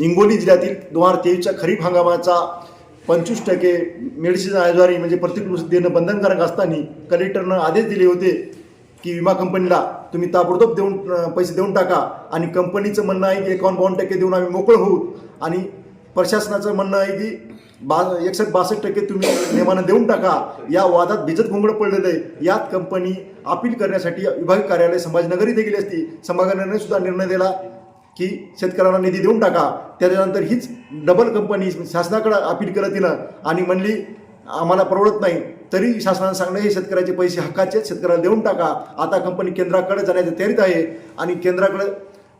हिंगोली जिल्ह्यातील दोन हजार तेवीसच्या खरीप हंगामाचा पंचवीस टक्के मेडिसिन आजारी म्हणजे प्रत्येक देणं बंधनकारक असताना कलेक्टरनं आदेश दिले होते की विमा कंपनीला तुम्ही ताबडतोब देऊन पैसे देऊन टाका आणि कंपनीचं म्हणणं आहे की एकावन्न बावन्न टक्के देऊन आम्ही मोकळं होऊ आणि प्रशासनाचं म्हणणं आहे की बा एकसष्ट बासष्ट टक्के तुम्ही नियमानं देऊन टाका. या वादात भिजत घोंगडं पडलेलं आहे. यात कंपनी अपील करण्यासाठी विभागीय कार्यालय संभाजीनगर इथे गेली असती संभाजीनगरने सुद्धा निर्णय दिला की शेतकऱ्यांना निधी देऊन टाका. त्याच्यानंतर हीच डबल कंपनी शासनाकडं अपील करत तिनं आणि म्हणली आम्हाला परवडत नाही. तरी शासनानं सांगणं हे शेतकऱ्याचे पैसे हक्काचे शेतकऱ्याला देऊन टाका. आता कंपनी केंद्राकडे जाण्याच्या तयारीत आहे. आणि केंद्राकडे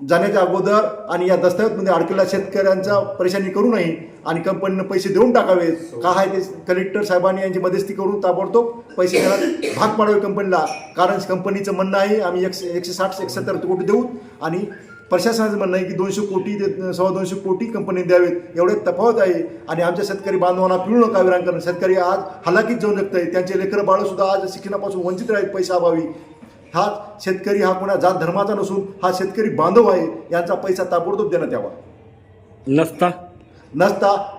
जाण्याच्या अगोदर आणि या दस्तावेजमध्ये अडकलेल्या शेतकऱ्यांचा परेशानी करू नये. आणि कंपनीनं पैसे देऊन टाकावेत. का आहे ते? कलेक्टर साहेबांनी यांची मध्यस्थी करून ताबडतोब पैसे देण्यात भाग पाडावे कंपनीला कारण कंपनीचं म्हणणं आहे आम्ही एकशे एकशे साठ एकशे सत्तर कोटी देऊ आणि प्रशासनाचं म्हणणं आहे की दोनशे कोटी ते सव्वा दोनशे कोटी कंपनी द्यावेत. एवढे तफावत आहे. आणि आमच्या शेतकरी बांधवांना पिळू नका विरांकरण शेतकरी आज हलाखीत जाऊन जगत आहे त्यांचे लेकरं बाळं सुद्धा आज शिक्षणापासून वंचित राहील पैसा अभावी. हा शेतकरी हा कोणा जात धर्माचा नसून हा शेतकरी बांधव आहे. यांचा पैसा ताबडतोब देण्यात यावा. नसता? नसता.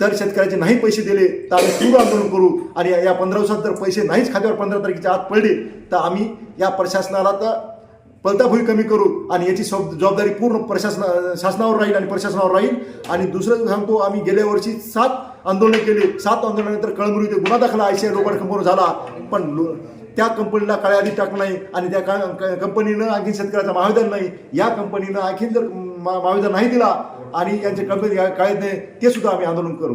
तर शेतकऱ्याचे नाही पैसे दिले तर आम्ही तीव्र आंदोलन करू. आणि या- या पंधरा दिवसात जर पैसे नाहीच खात्यावर पंधरा तारखेच्या आत पडले तर आम्ही या प्रशासनाला तर पलताफुई कमी करू आणि याची सब- जबाबदारी पूर्ण प्रशासना शासनावर राहील आणि प्रशासनावर राहील. आणि दुसरं सांगतो आम्ही गेल्या वर्षी सात आंदोलनं केली. सात आंदोलनानंतर कळमनुरी इथे गुन्हा दाखल आय सी आय झाला. पण त्या कंपनीला काळ्या आधी टाकलं नाही आणि त्या का- क- कंपनीनं आणखी शेतकऱ्याचा महाविधान नाही. या कंपनीनं आणखीन जर मा- महाविधान नाही दिला आणि यांचे कंपनी काळ्यात नाही ते सुद्धा आम्ही आंदोलन करू.